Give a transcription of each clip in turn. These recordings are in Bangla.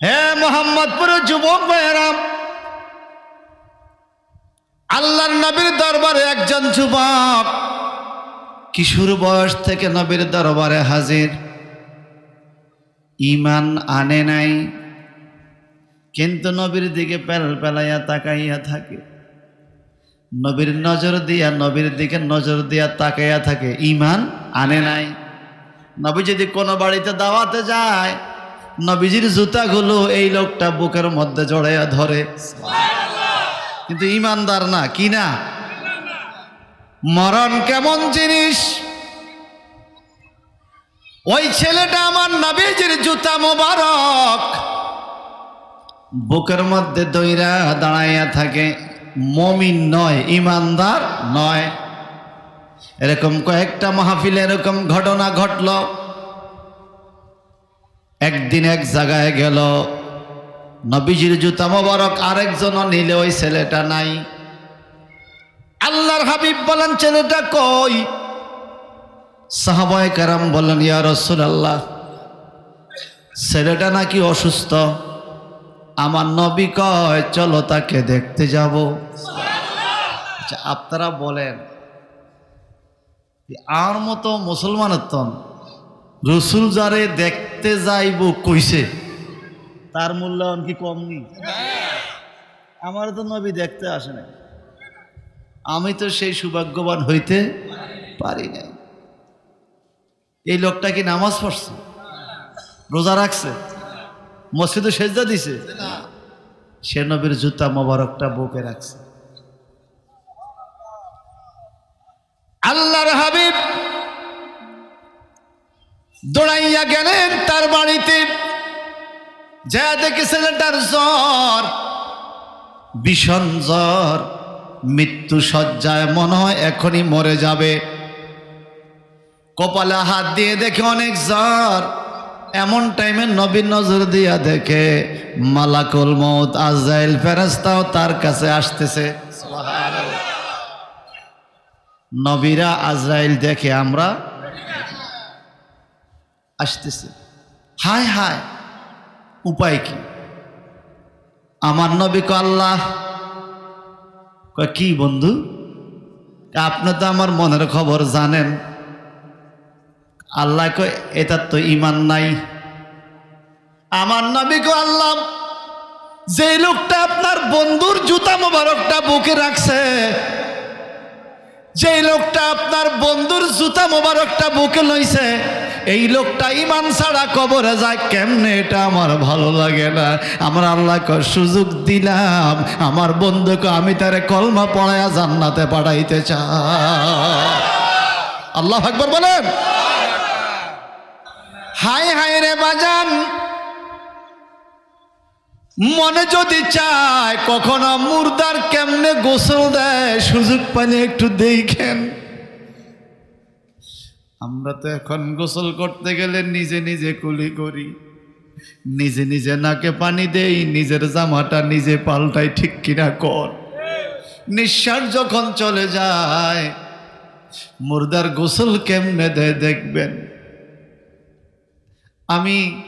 হে মোহাম্মদপুরের যুবক ভাইয়েরাম আল্লাহর নবীর দরবারে একজন যুবক কিশোর বয়স থেকে নবীর দরবারে হাজির। ইমান আনে নাই, কিন্তু নবীর দিকে পেল পেলাইয়া তাকাইয়া থাকে। নবীর নজর দিয়া, নবীর দিকে নজর দিয়া তাকাইয়া থাকে ইমান আনে নাই। নবী যদি কোনো বাড়িতে দাওয়াতে যায় নবীজির জুতাগুলো এই লোকটা বুকের মধ্যে জড়াইয়া ধরে। কিন্তু ইমানদার না, কি না? মরণ কেমন জিনিস? ওই ছেলেটা আমার নবীজির জুতা মোবারক। বুকের মধ্যে দইরা দাঁড়াইয়া থাকে। মমিন নয়, ইমানদার নয়। এরকম কয়েকটা মাহফিলে এরকম ঘটনা ঘটল। একদিন এক জায়গায় গেল। নবীজির জুতা মোবারক আরেকজনও নিলে ওই ছেলেটা নাই। আল্লাহর হাবিব বলেন, ছেলেটা কই? সাহাবায় কারাম বলেন ইয়া রসুল আল্লাহ ছেলেটা নাকি অসুস্থ। আমার নবী কয়, চলো তাকে দেখতে যাব। আচ্ছা আপনারা বলেন আর মতো মুসলমানের তন? রসুল যারে দেখতে যাইব কইছে। তার মূল্যায়ন কি কম নেই আমার তো নবী দেখতে আসে না আমি তো সেই সৌভাগ্যবান হইতে পারি নাই। এই লোকটা কি নামাজ পড়ছে? রোজা রাখছে? মসজিদে সেজদা দিছে? সে নবীর জুতা মোবারকটা বুকে রাখছে। আল্লাহর হাবিব দৌড়াইয়া গেলেন তার বাড়িতে। যা দেখে ছেলেটার জ্বর, ভীষণ জ্বর, মৃত্যু সজ্জায় মনে হয় এখনই মরে যাবে। কপালে হাত দিয়ে দেখে অনেক জ্বর, এমন টাইমে নবীন নজর দিয়া দেখে মালাকুল মৌত আজাইল ফেরাস্তাও তার কাছে আসতেছে। নবীরা আজরাইল দেখে আমরা আসতেছে। হায় হায়, উপায় কি? আমার নবী কো আল্লাহ। কি বন্ধু? আপনি তো আমার মনের খবর জানেন। আল্লাহ কয়, এটার তো ইমান নাই। আমার নবী কো আল্লাহ যে লোকটা আপনার বন্ধুর জুতা মোবারকটা বুকে রাখছে যে লোকটা আপনার বন্ধুর জুতা মোবারকটা বুকে লইছে এই লোকটা ইমান ছাড়া কবরে যায় কেমনে? এটা আমার ভালো লাগে না। আমার আল্লাহকে সুযোগ দিলাম। আমার বন্ধুকে আমি তারে কলমা পড়ায়া জান্নাতে পাঠাইতে চাই। আল্লাহ আকবর বলেন। হায় হায় রে বাজান। মনে যদি চায় কখনো মুর্দার কেমনে গোসল দেয়, সুযোগ পাইলে একটু দেখেন। আমরা তো এখন গোসল করতে গেলে নিজে নিজে কুলি করি। নিজে নিজে নাকে পানি দেই, নিজের জামাটা নিজে পাল্টাই, ঠিক কিনা কর? নিঃশ্বাস যখন চলে যায়, মুর্দার গোসল কেমনে দেয় দেখবেন? আমি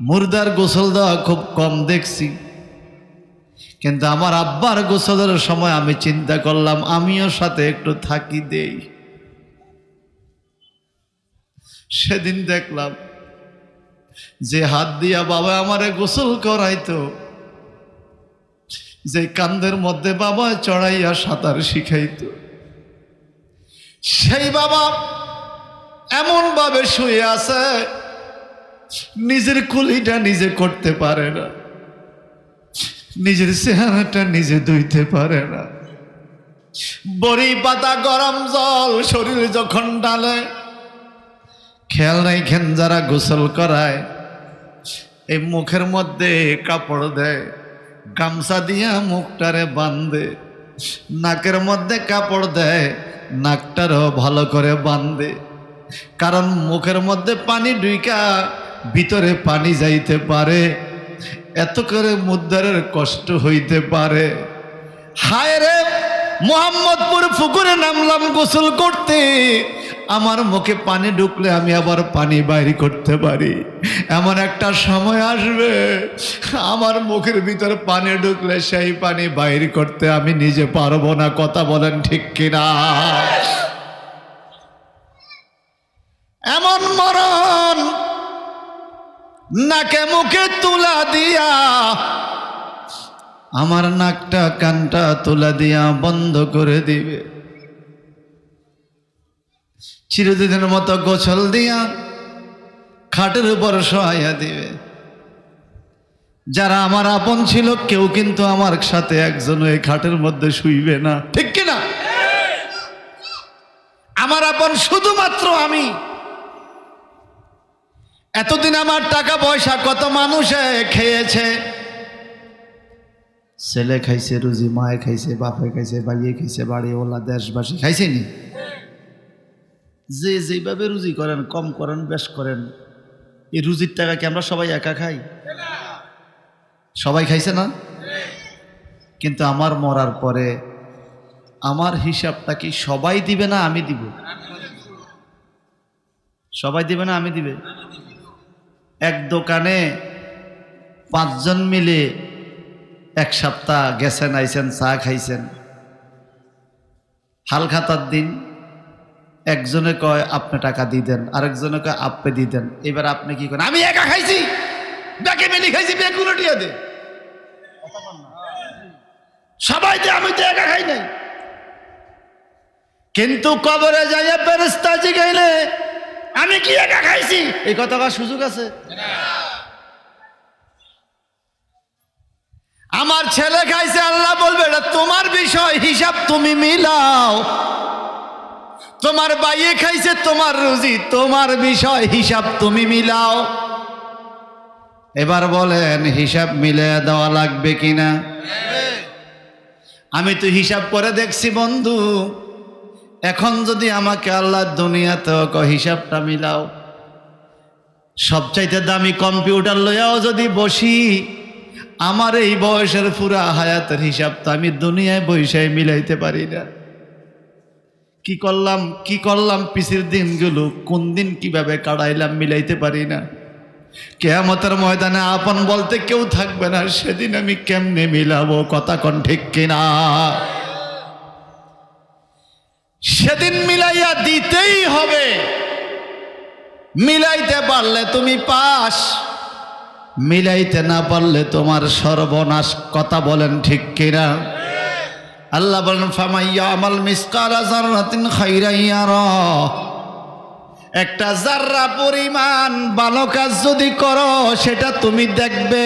মুর্দার গোসল দেওয়া খুব কম দেখছি। কিন্তু আমার আব্বার গোসলের সময় আমি চিন্তা করলাম, আমিও সাথে একটু থাকি দেই। সেদিন দেখলাম যে হাত দিয়া বাবা আমারে গোসল করাইতো, যে কান্দের মধ্যে বাবা চড়াইয়া সাঁতার শিখাইতো। সেই বাবা এমন ভাবে শুয়ে আছে, নিজের কুলিটা নিজে করতে পারে না, নিজের চেহারাটা নিজে ধুইতে পারে না। বড়ি পাতা গরম জল, শরীর যখন ডালে খেয়াল রাখেন যারা গোসল করায়, এই মুখের মধ্যে কাপড় দেয়, গামছা দিয়া মুখটারে বাঁধে, নাকের মধ্যে কাপড় দেয়, নাকটারও ভালো করে বাঁধে। কারণ মুখের মধ্যে পানি ডুইকা ভিতরে পানি যাইতে পারে, এত করে মুদ্রারের কষ্ট হইতে পারে। হায় রে মোহাম্মদপুর পুকুরে নামলাম গোসল করতে আমার মুখে পানি ঢুকলে আমি আবার পানি বাইর করতে পারি। এমন একটা সময় আসবে, আমার মুখের ভিতরে পানি ঢুকলে সেই পানি বাইর করতে আমি নিজে পারব না, কথা বলেন ঠিক কিনা? এমন মরণ নাকে মুখে তুলা দিয়া, আমার নাকটা কানটা তুলা দিয়া বন্ধ করে দিবে। চিরদিনের মতো গোছল দিয়া খাটের উপর সহায়া দিবে। যারা আমার আপন ছিল, কেউ কিন্তু আমার সাথে একজন এই খাটের মধ্যে শুইবে না। ঠিক কিনা? আমার আপন শুধুমাত্র আমি। এতদিন আমার টাকা পয়সা কত মানুষে খেয়েছে। ছেলে খাইছে রুজি, মায়ে খাইছে, বাপে খাইছে বাইয়ে খাইছে বাড়ি ওলা দেশবাসী খাইছে নি যে যেভাবে রুজি করেন, কম করেন, বেশ করেন, এই রুজির টাকা কি আমরা সবাই একা খাই? সবাই খাইছে না? কিন্তু আমার মরার পরে আমার হিসাবটা কি সবাই দিবে না আমি দিব? সবাই দিবে না আমি দিবে? এক দোকানে পাঁচজন মিলে এক সপ্তাহ গেছেন, আইছেন, চা খাইছেন। হালখাতার দিন একজনে কয়, আপনি টাকা দিয়ে দেন। আরেকজনে কয়, আপনি দিয়ে দেন। এবার আপনি কি করেন? আমি একা খাইছি। ব্যাকে মিলি খাইছি ব্যাগগুলো দিয়ে দে। সবাই দে আমি তো একা খাই নাই। কিন্তু কবরে যাইয়া বেরেস্তা জিগাইলে, আমি কি একা খাইছি? এই কথা সুযোগ আছে? আমার ছেলে খাইছে, আল্লাহ বলবে, এটা তোমার বিষয়, হিসাব তুমি মিলাও। তোমার বাইয়ে খাইছে, তোমার রুজি, তোমার বিষয়, হিসাব তুমি মিলাও। এবার বলেন, হিসাব মিলে দেওয়া লাগবে কিনা? আমি তো হিসাব করে দেখছি, বন্ধু। এখন যদি আমাকে আল্লাহ দুনিয়াতে হিসাবটা মিলাও। সবচাইতে দামি কম্পিউটার লইয়াও যদি বসি, আমার এই বয়সের পুরা হায়াতের হিসাব তো আমি দুনিয়ায় বৈশায় মিলাইতে পারি না। কি করলাম কি করলাম পিসির দিনগুলো? কোন দিন কীভাবে কাটাইলাম মিলাইতে পারি না। কেয়ামতের ময়দানে আপন বলতে কেউ থাকবে না, সেদিন আমি কেমনে মিলাবো? কথা কন ঠিক কিনা? সেদিন মিলাইয়া দিতেই হবে। মিলাইতে পারলে তুমি পাস। মিলাইতে না পারলে তোমার সর্বনাশ, কথা বলেন ঠিক কিনা? আল্লাহ বলেন, ফামাইয়া আমাল মিসকালা জাররাতিন খাইরাইয়ারা একটা জাররা পরিমাণ ভালো কাজ যদি করো, সেটা তুমি দেখবে।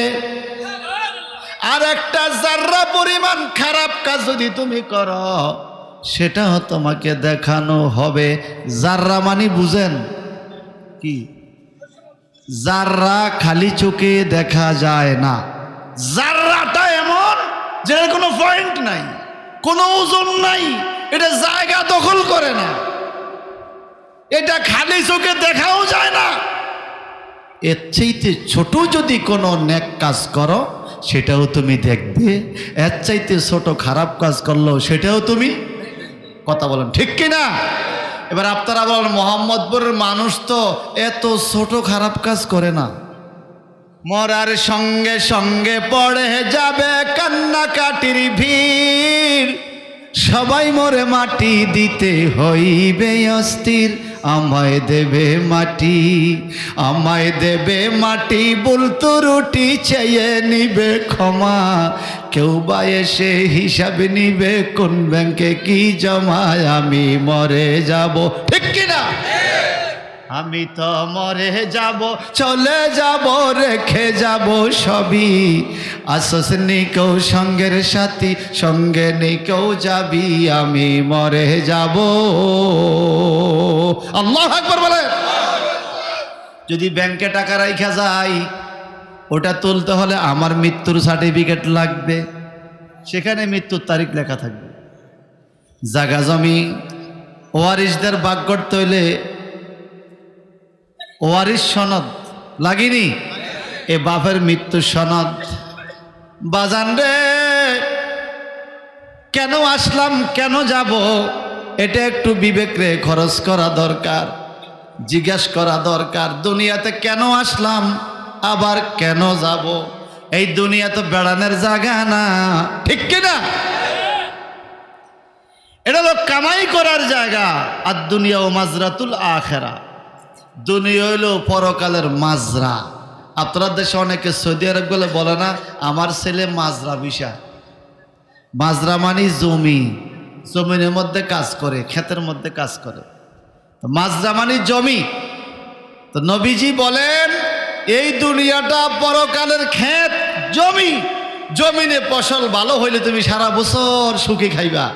আর একটা জাররা পরিমাণ খারাপ কাজ যদি তুমি করো, সেটাও তোমাকে দেখানো হবে। জাররা মানে বুঝেন কি? জাররা খালি চোখে দেখা যায় না। জাররাটা এমন যে কোনো পয়েন্ট নাই। কোনো ওজন নাই, এটা জায়গা দখল করে না। এটা খালি চোখে দেখাও যায় না। এর চাইতে ছোট যদি কোনো নেক কাজ করো, সেটাও তুমি দেখবে। এর চাইতে ছোট খারাপ কাজ করল সেটাও তুমি কথা বলেন, ঠিক কিনা? এবার আপনারা বলেন, মোহাম্মদপুরের মানুষ তো এত ছোট খারাপ কাজ করে না। মরার সঙ্গে সঙ্গে পড়ে যাবে কান্নাকাটির ভিড়। সবাই মরে মাটি দিতে হইবে অস্থির। আমায় দেবে মাটি, আমায় দেবে মাটি, বলতো রুটি চেয়ে নিবে ক্ষমা। কেউ বা এসে হিসাব নিবে কোন ব্যাংকে কি জমায় আমি মরে যাব। ঠিক কিনা? আমি তো মরে যাব, চলে যাব, রেখে যাব সবই। আসস নিকেও সঙ্গের সাথী, সঙ্গে নিকেও যাবি, আমি মরে যাব। আল্লাহ আকবর বলে যদি ব্যাংকে টাকা রাইখা যাই ওটা তুলতে হলে আমার মৃত্যুর সার্টিফিকেট লাগবে। সেখানে মৃত্যুর তারিখ লেখা থাকবে। জাগা জমি ওয়ারিসদের বাগ করতে হইলে ওয়ারিস সনদ লাগিনি? এ বাপের মৃত্যু সনদ। বাজান রে, কেন আসলাম, কেন যাব? এটা একটু বিবেক রে, খরচ করা দরকার, জিজ্ঞাসা করা দরকার। দুনিয়াতে কেন আসলাম, আবার কেন যাব? এই দুনিয়া তো বেড়ানোর জায়গা না, ঠিক কিনা এটা হলো কামাই করার জায়গা, আর দুনিয়া ও মাজরাতুল আখেরা। দুনিয়া হইল পরকালের মাজরা। আপনার দেশে অনেকে সৌদি আরব বলে বলে না, আমার ছেলে মাজরা বিষা। মাজরা মানে জমি। জমিনের মধ্যে কাজ করে, ক্ষেতের মধ্যে কাজ করে। তো মাজরা মানে জমি। তো নবীজি বলেন, এই দুনিয়াটা পরকালের ক্ষেত, জমি। জমিনে ফসল ভালো হইলে তুমি সারা বছর সুখে খাইবা।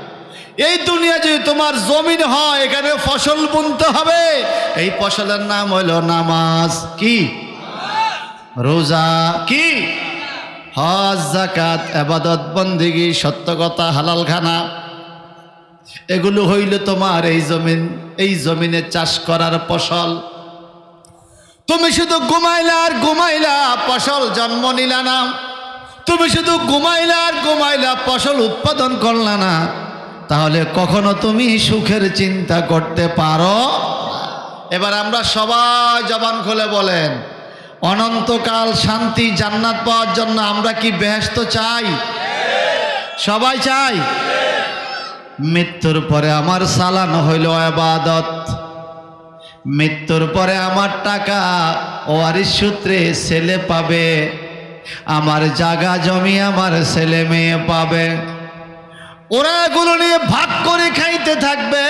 এই দুনিয়া যদি তোমার জমিন হয়, এখানে ফসল বুনতে হবে। এই ফসলের নাম হইল নামাজ। কি? রোজা। কি? হজ জাকাত আবাদত, বন্দিগি সত্য কথা হালাল খানা এগুলো হইল তোমার এই জমিন। এই জমিনে চাষ করার ফসল। তুমি শুধু ঘুমাইলা আর ঘুমাইলা, ফসল জন্ম নিলা না। তুমি শুধু ঘুমাইলা আর ঘুমাইলা, ফসল উৎপাদন করলা না। তাহলে কখনো তুমি সুখের চিন্তা করতে পারো? এবার আমরা সবাই জবান খুলে বলেন, অনন্তকাল শান্তি জান্নাত পাওয়ার জন্য আমরা কি ব্যস্ত চাই? সবাই চাই? মৃত্যুর পরে আমার সালান হইল আবাদত। মৃত্যুর পরে আমার টাকা ওয়ারিশ সূত্রে ছেলে পাবে। আমার জাগা জমি আমার ছেলে মেয়ে পাবে। ওরা এগুলো নিয়ে ভাগ করে খাইতে থাকবে।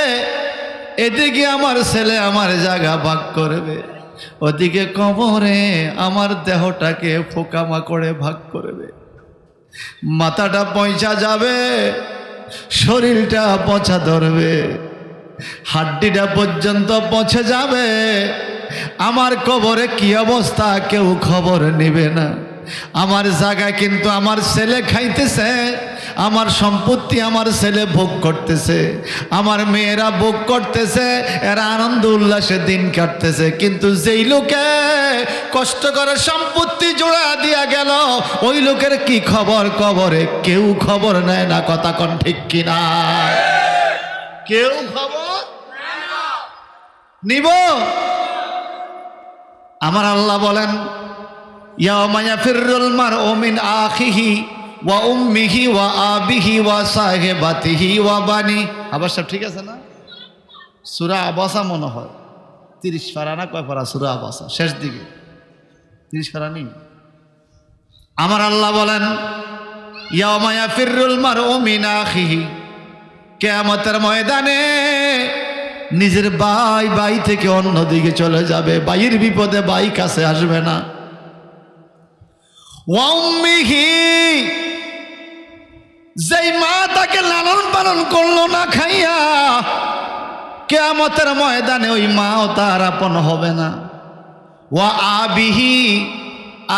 এদিকে আমার ছেলে আমার জায়গা ভাগ করবে। ওদিকে কবরে আমার দেহটাকে ফোকামা করে ভাগ করবে। মাথাটা পয়সা যাবে, শরীরটা পচা ধরবে। হাড্ডিটা পর্যন্ত পচে যাবে। আমার কবরে কি অবস্থা কেউ খবর নেবে না। আমার জায়গা কিন্তু আমার ছেলে খাইতেছে। আমার সম্পত্তি আমার ছেলে ভোগ করতেছে, আমার মেয়েরা ভোগ করতেছে, এরা আনন্দ উল্লাসে দিন কাটতেছে। কিন্তু যেই লোকে কষ্ট করে সম্পত্তি জোড়া দিয়া গেল, ওই লোকের কি খবর কবরে? কেউ খবর নেয় না, কথা কন ঠিক কিনা? কেউ খবর নিব? আমার আল্লাহ বলেন ইয়ামায়া ফিরুল মার ওমিন আখিহি ওয়া ওয়া ওয়া ওয়া আবার সব ঠিক আছে না? সুরা আবাসা মনে হয়। তিরিশ পারা না কয় পারা সুরা আবাসা? শেষ দিকে। তিরিশ পারা নেই। আমার আল্লাহ বলেন ইয়ামায়া ফিরুল মার কেয়ামতের ময়দানে নিজের বাই বাই থেকে অন্যদিকে চলে যাবে। বাইয়ের বিপদে বাই কাছে আসবে না। ওয়াম্মিহি যেই মা তাকে লালন পালন করল না খাইয়া, কেয়ামতের ময়দানে ওই মাও তার আপন হবে না। ওয়া আবিহি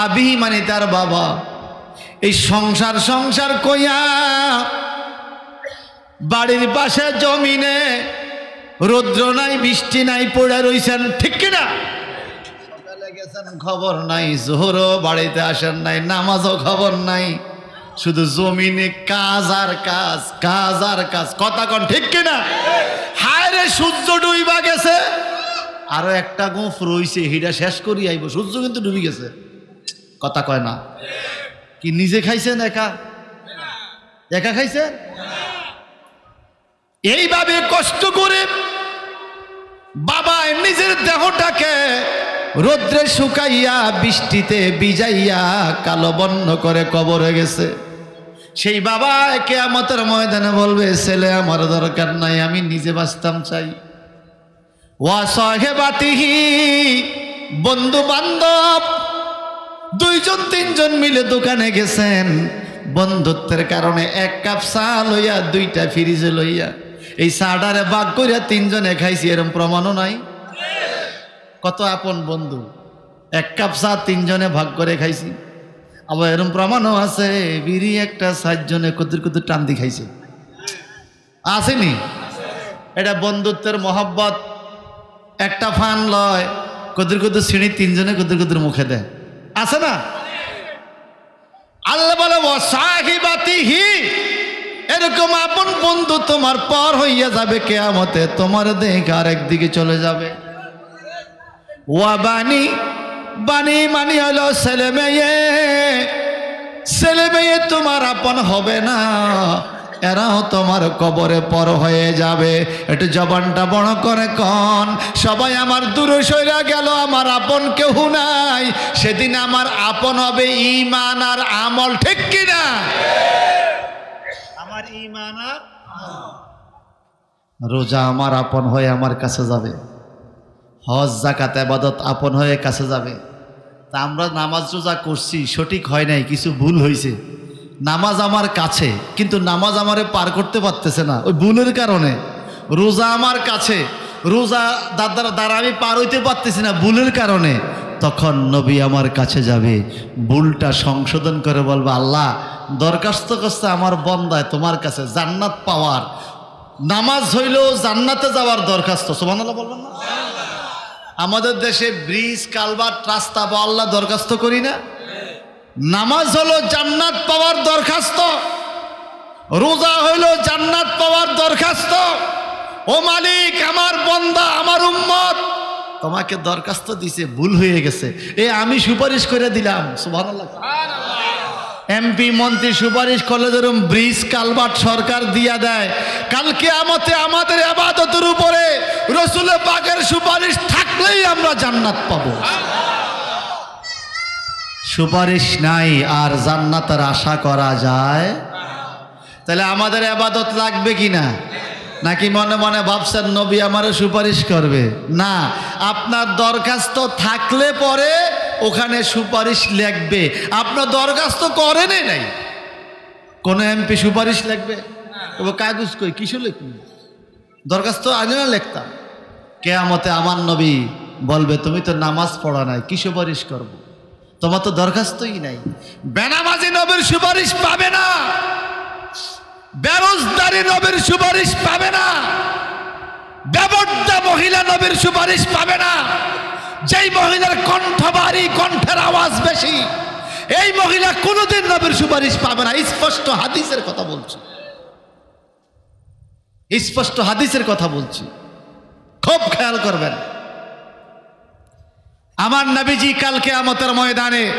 আবিহি মানে তার বাবা। এই সংসার সংসার কইয়া বাড়ির পাশে জমিনে রৌদ্র নাই, বৃষ্টি নাই, পড়ে রইছেন, ঠিক কিনা খবর নাই, জোহরও বাড়িতে আসেন নাই, নামাজও খবর নাই। শুধু জমিনে কাজ আর কাজ কাজ আর কাজ। কথা কন, ঠিক কিনা? হায় রে, সূর্য ডুইবা গেছে। আরও একটা গোফ রইছে হিডা শেষ করি আইব। সূর্য কিন্তু ডুবি গেছে। কথা কয় না। কি নিজে খাইছেন একা? একা খাইছেন? এইভাবে কষ্ট করে বাবা নিজের দেহটাকে রোদ্রে শুকাইয়া, বৃষ্টিতে বিজাইয়া কালো বন্য করে কবরে গেছে। সেই বাবা একে কেয়ামতের ময়দানে বলবে, ছেলে, আমার দরকার নাই, আমি নিজে বাঁচতাম চাই। ওয়া বন্ধু বান্ধব দুইজন, তিনজন মিলে দোকানে গেছেন। বন্ধুত্বের কারণে এক কাপ চা লইয়া দুইটা ফ্রিজে লইয়া। এই চাটারে বাগ করিয়া তিনজনে খাইছি, এরম প্রমাণও নাই। কত আপন বন্ধু। এক কাপ চা তিনজনে ভাগ করে খাইছি। আবার এরম প্রমাণও আছে, বিড়ি একটা সাতজনে কুতুর কুদুর টান দি খাইছে। আসেনি? এটা বন্ধুত্বের মহব্বত। একটা ফান লয় কুতুর কুদুর সিঁড়ি তিনজনে কুতুর কুদুর মুখে দেয়। আছে না? আল্লাহ বলে সাহিবাতিহি এরকম আপন বন্ধু তোমার পর হইয়া যাবে কেয়ামতে। তোমার দেখ আর একদিকে চলে যাবে। ওয়া বানি মানি হলো ছেলে মেয়ে। ছেলে মেয়ে তোমার আপন হবে না। এরাও তোমার কবরে পর হয়ে যাবে। একটু জবানটা বড় করে কন। সবাই আমার দূরে সইরা গেল আমার আপন কেউ নাই। সেদিন আমার আপন হবে ইমান আর আমল ঠিক কিনা আমার ইমান আর রোজা আমার আপন হয়ে আমার কাছে যাবে। হজ জাকাত আবাদত আপন হয়ে কাছে যাবে। তা আমরা নামাজ রোজা করছি, সঠিক হয় নাই, কিছু ভুল হয়েছে নামাজ আমার কাছে, কিন্তু নামাজ আমারে পার করতে পারতেছে না, ওই ভুলের কারণে। রোজা আমার কাছে, রোজা দাদার দ্বারা আমি পার হইতে পারতেছি না, ভুলের কারণে। তখন নবী আমার কাছে যাবে, ভুলটা সংশোধন করে বলবে, আল্লাহ, দরখাস্ত করছে আমার বন্দায়, তোমার কাছে জান্নাত পাওয়ার। নামাজ হইলেও জান্নাতে যাওয়ার দরখাস্ত। সোমান বলবেন না? আমাদের দেশে ব্রিজ কালবার রাস্তা বা আল্লাহ দরখাস্ত করি না। নামাজ হলো জান্নাত পাওয়ার দরখাস্ত। রোজা হইল জান্নাত পাওয়ার দরখাস্ত। ও মালিক, আমার বন্দা, আমার উম্মত, তোমাকে দরখাস্ত দিছে, ভুল হয়ে গেছে। এ আমি সুপারিশ করে দিলাম সুবহানাল্লাহ। এমপি, মন্ত্রী সুপারিশ করলে যেরকম ব্রিজ, কালবাট সরকার দিয়া দেয়। কালকে আমাতে আমাদের আবাদতের উপরে রসুল পাকের সুপারিশ থাকলেই আমরা জান্নাত পাবো। সুপারিশ নাই, আর জান্নাতের আশা করা যায়? তাহলে আমাদের আবাদত লাগবে কি না? নাকি মনে মনে ভাবছেন, নবী আমারও সুপারিশ করবে? না, আপনার দরখাস্ত থাকলে পরে ওখানে সুপারিশ লিখবে আপনার দরখাস্ত করেনই নাই। কোনো এমপি সুপারিশ লিখবে কাগজ কই? কিসু লিখবে দরখাস্ত আগে না লিখতাম? কেয়ামতে আমার নবী বলবে, তুমি তো নামাজ পড়া নাই, কি সুপারিশ করব? তোমার তো দরখাস্তই নাই। বেনামাজি নবীর সুপারিশ পাবে না। বেরোজদারি নবীর সুপারিশ পাবে না। ব্যবর্দা মহিলা নবীর সুপারিশ পাবে না। যেই মহিলার কণ্ঠ ভারী কণ্ঠের আওয়াজ বেশি এই মহিলা কোনোদিন নবীর সুপারিশ পাবে না। স্পষ্ট হাদিসের কথা বলছি। স্পষ্ট হাদিসের কথা বলছি। খুব খেয়াল করবেন। আমার নবীজি কালকে আমতের ময়দানে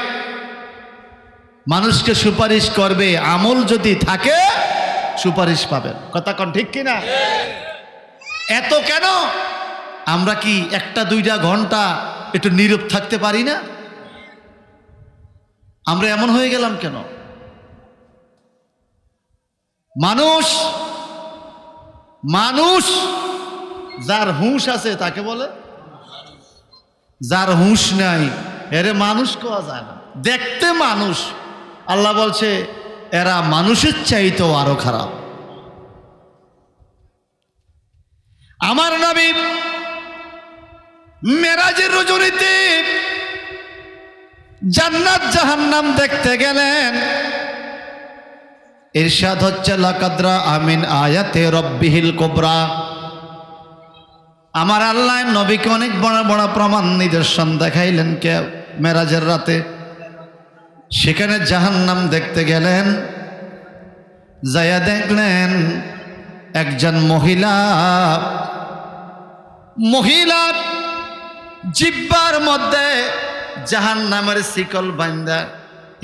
মানুষকে সুপারিশ করবে আমল যদি থাকে সুপারিশ পাবেন। কথা কন ঠিক কিনা? এত কেন? আমরা কি একটা, দুইটা ঘণ্টা একটু নীরব থাকতে পারি না? আমরা এমন হয়ে গেলাম কেন? মানুষ মানুষ যার হুঁশ আছে তাকে বলে, যার হুঁশ নাই, এরে মানুষ কোয়া যায় না? দেখতে মানুষ। আল্লাহ বলছে, এরা মানুষের চাইতেও আরও খারাপ। আমার নবী মেরাজের রজনীতে জান্নাত জাহান্নাম দেখতে গেলেন। ইরশাদ হচ্ছে, লাকাদ্রা আমিন আয়াতে রব্বিহিল কোবরা। আমার আল্লাহ নবীকে অনেক বড় বড় প্রমাণ নিদর্শন দেখাইলেন কে মেরাজের রাতে। সেখানে জাহান্নাম দেখতে গেলেন। যাইয়া দেখলেন একজন মহিলা। মহিলার জিব্বার মধ্যে জাহান নামের শিকল বান্দা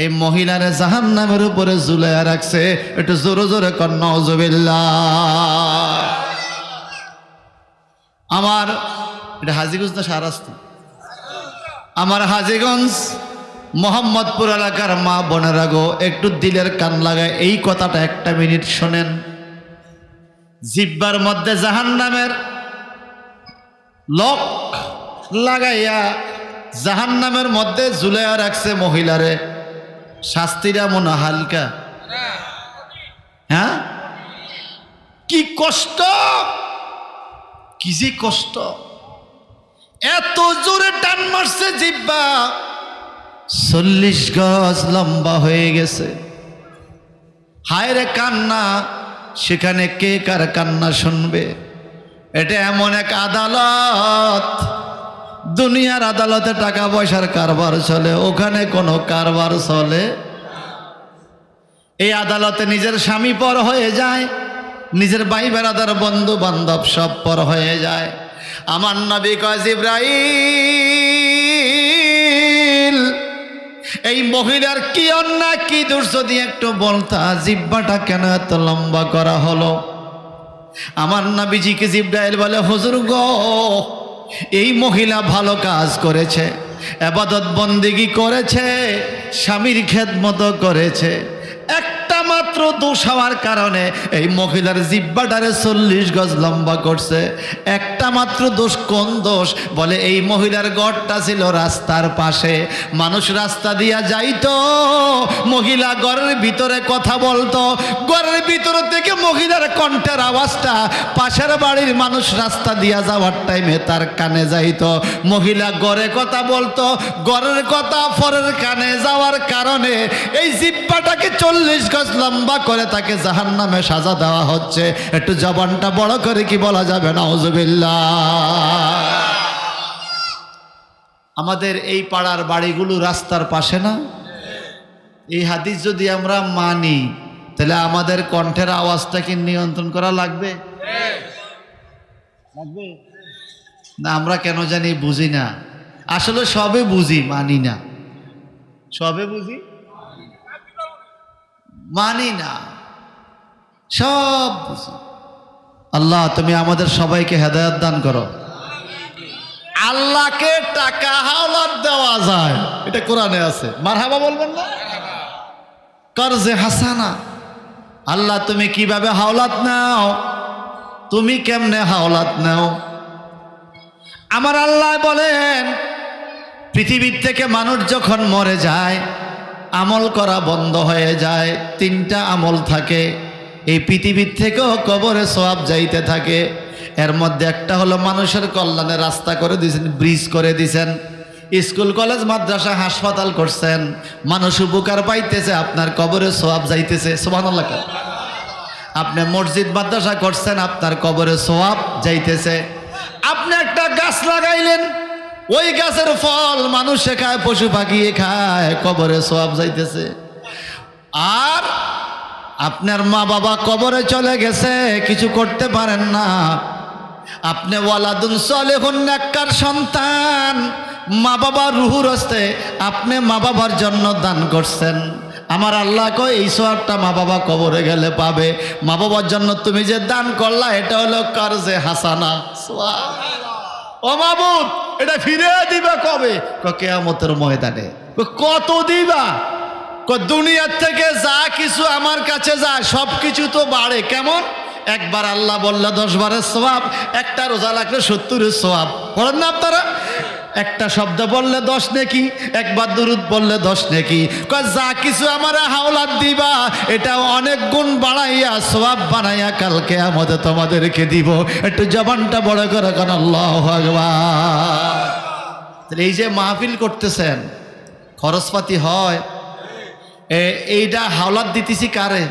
এই মহিলার জাহান নামের উপরে ঝুলাইয়া রাখছে। একটু জোরে জোরে কন্যা আমার, এটা হাজিগঞ্জ না সারাস্তি আমার হাজিগঞ্জ, মোহাম্মদপুর এলাকার মা বোনেরা গো, একটু দিলের কান লাগায়, এই কথাটা একটা মিনিট শোনেন। জিব্বার মধ্যে জাহান নামের লক লাগাইয়া জাহান নামের মধ্যে জুলাইয়া রাখছে মহিলারে। শাস্তিরা মনে হালকা। হ্যাঁ? কি কষ্ট! কি যে কষ্ট! এত জোরে টান মারছে জিব্বা। চল্লিশ গজ লম্বা হয়ে গেছে। হায়রে কান্না, সেখানে কে কার কান্না শুনবে? এটা এমন এক আদালত। দুনিয়ার আদালতে টাকা পয়সার কারবার চলে, ওখানে কোনো কারবার চলে এই আদালতে নিজের স্বামী পর হয়ে যায়, নিজের ভাই বেড়াদার বন্ধু বান্ধব সব পর হয়ে যায়। আমার নবী কয়, জিব্রাইল, এই মহিলার কি অন্যায়, কি দোষ যদি একটু বলতা, জিব্বাটা কেন এত লম্বা করা হলো? আমার নাবিজিকে জিব্রাইল বলে, হুজুর গো এই মহিলা ভালো কাজ করেছে আবাদত বন্দিগি করেছে স্বামীর খেদমত করেছে। একটা মাত্র দোষ হওয়ার কারণে এই মহিলার জিব্বাটারে চল্লিশ গজ লম্বা করছে। একটা মাত্র দোষ কোন দোষ? বলে এই মহিলার গড়টা ছিল রাস্তার পাশে। মানুষ রাস্তা দিয়া যাইতো, মহিলা ঘরের ভিতরে কথা বলতো। ঘরের ভিতর থেকে মহিলার কণ্ঠের আওয়াজটা পাশের বাড়ির মানুষ রাস্তা দিয়া যাওয়ার টাইমে তার কানে যাইত। মহিলা গড়ে কথা বলতো গড়ের কথা ফরের কানে যাওয়ার কারণে এই জিব্বাটাকে চল্লিশ গজ লম্বা করে তাকে জাহান নামে সাজা দেওয়া হচ্ছে। একটু জবানটা বড় করে কি বলা যাবে? না হজবিল্লা আমাদের এই পাড়ার বাড়িগুলো রাস্তার পাশে না? এই হাদিস যদি আমরা মানি, তাহলে আমাদের কণ্ঠের আওয়াজটাকে নিয়ন্ত্রণ করা লাগবে? লাগবে? না, আমরা কেন জানি বুঝি না। আসলে সবে বুঝি, মানি না। সবে বুঝি? মানি না। সব আল্লাহ, তুমি আমাদের সবাইকে হেদায়ত দান করো। আল্লাহকে টাকা হাওলাত দেওয়া যায়। এটা কোরআনে আছে। মারহাবা বলবেন না? কর্জে হাসানা। আল্লাহ, তুমি কীভাবে হাওলাত নাও? তুমি কেমনে হাওলাত নাও? আমার আল্লাহ বলেন, পৃথিবীর থেকে মানুষ যখন মরে যায় আমল করা বন্ধ হয়ে যায়। তিনটা আমল থাকে। এই পৃথিবীর থেকেও কবরে সোয়াব যাইতে থাকে। এর মধ্যে একটা হলো মানুষের কল্যাণে রাস্তা করে দিয়েছেন, ব্রিজ করে দিয়েছেন। স্কুল, কলেজ, মাদ্রাসা, হাসপাতাল করছেন। মানুষ উপকার পাইতেছে, আপনার কবরে সোয়াব যাইতেছে। সোহান আপনি মসজিদ, মাদ্রাসা করছেন, আপনার কবরে সোয়াব যাইতেছে। আপনি একটা গাছ লাগাইলেন ওই গাছের ফল মানুষে খায় পশু পাখি খায়, কবরে সোয়াব যাইতেছে। আর আপনার মা বাবা কবরে চলে গেছে, কিছু করতে পারেন না। আপনি ওয়ালাদুন সলেহুন, নেককার সন্তান। মা বাবার রুহুর হস্তে আপনি মা বাবার জন্য দান করছেন। আমার আল্লাহ কয়, এই সবটা মা বাবা কবরে গেলে পাবে। মা বাবার জন্য তুমি যে দান করলা, এটা হলো কারজে হাসানা। সোয়াব। ও মাবুদ এটা ফিরে দিবা কবে? কেয়ামতের ময়দানে। কত দিবা? দুনিয়ার থেকে যা কিছু আমার কাছে যায় সব কিছু তো বাড়ে। কেমন? একবার আল্লাহ বললে দশ বারের সোয়াব একটা রোজা লাগলে সত্তরের সোয়াব পড়েন না আপনারা? একটা শব্দ বললে দশ নেকি, একবার দুরুদ বললে দশ নেকি। যা কিছু আমার হাওলাত দিবা এটা অনেক গুণ বাড়াইয়া, সোয়াব বানাইয়া কালকে আমাদের তোমাদেরকে দিব। একটু জবানটা বড় করে কেন, আল্লাহ ভগবান এই যে মাহফিল করতেছেন, খরচপাতি হয় এইটা হাওলাত দিতেছি কারে?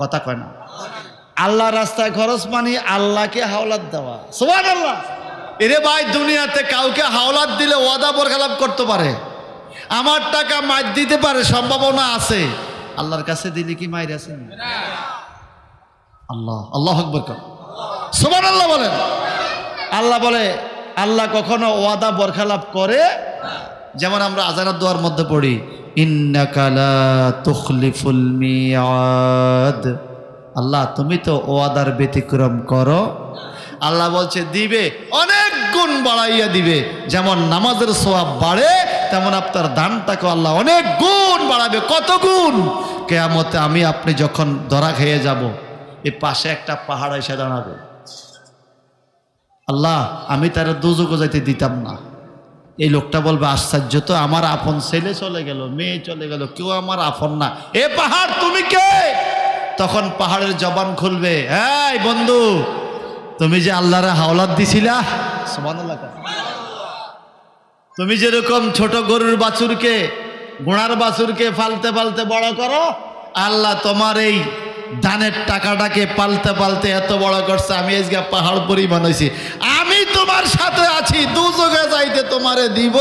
কথা কয় না। আল্লাহ রাস্তায় খরচ মানি, আল্লাহকে হাওলাত দেওয়া। সোহান আল্লাহ এরে ভাই, দুনিয়াতে কাউকে হাওলাত দিলে ওয়াদা বরখালাপ করতে পারে। আমার টাকা মার দিতে পারে, সম্ভাবনা আছে। আল্লাহর কাছে দিলে কি মায়ের আছে? আল্লাহ আল্লাহ আকবর কর। আল্লাহ বলেন। আল্লাহ বলে, আল্লাহ কখনো ওয়াদা বরখালাপ করে যেমন আমরা আজানার দোয়ার মধ্যে পড়ি ইন্নাকালা তুখলিফুল মিয়াদ। আল্লাহ, তুমি তো ওয়াদার ব্যতিক্রম করো। আল্লাহ বলছে, দিবে, অনেক গুণ বাড়াইয়া দিবে। যেমন নামাজের সোয়াব বাড়ে, তেমন আপনার দানটাকে আল্লাহ অনেক গুণ বাড়াবে। কত গুণ? কেয়ামতে আমি আপনি যখন ধরা খেয়ে যাব এই পাশে একটা পাহাড় এসে দাঁড়াবে। আল্লাহ, আমি তার দুযোগও যাইতে দিতাম না। এই লোকটা বলবে, আশ্চর্য তো, আমার আপন ছেলে চলে গেল, মেয়ে চলে গেল, কেউ আমার আপন না। এ পাহাড় তুমি কে? তখন পাহাড়ের জবান খুলবে হ্যাঁ বন্ধু তুমি যে আল্লাহরে হাওলাত দিছিলা। তুমি যেরকম ছোট গরুর বাছুরকে ঘোড়ার বাছুরকে ফালতে ফালতে বড় করো আল্লাহ তোমার এই ধানের টাকাটাকে পালতে পালতে এত বড় করছে আমি আজকে পাহাড় পরিমাণ হয়েছি আমি তোমার সাথে আছি দুযোগে যাইতে তোমারে দিব।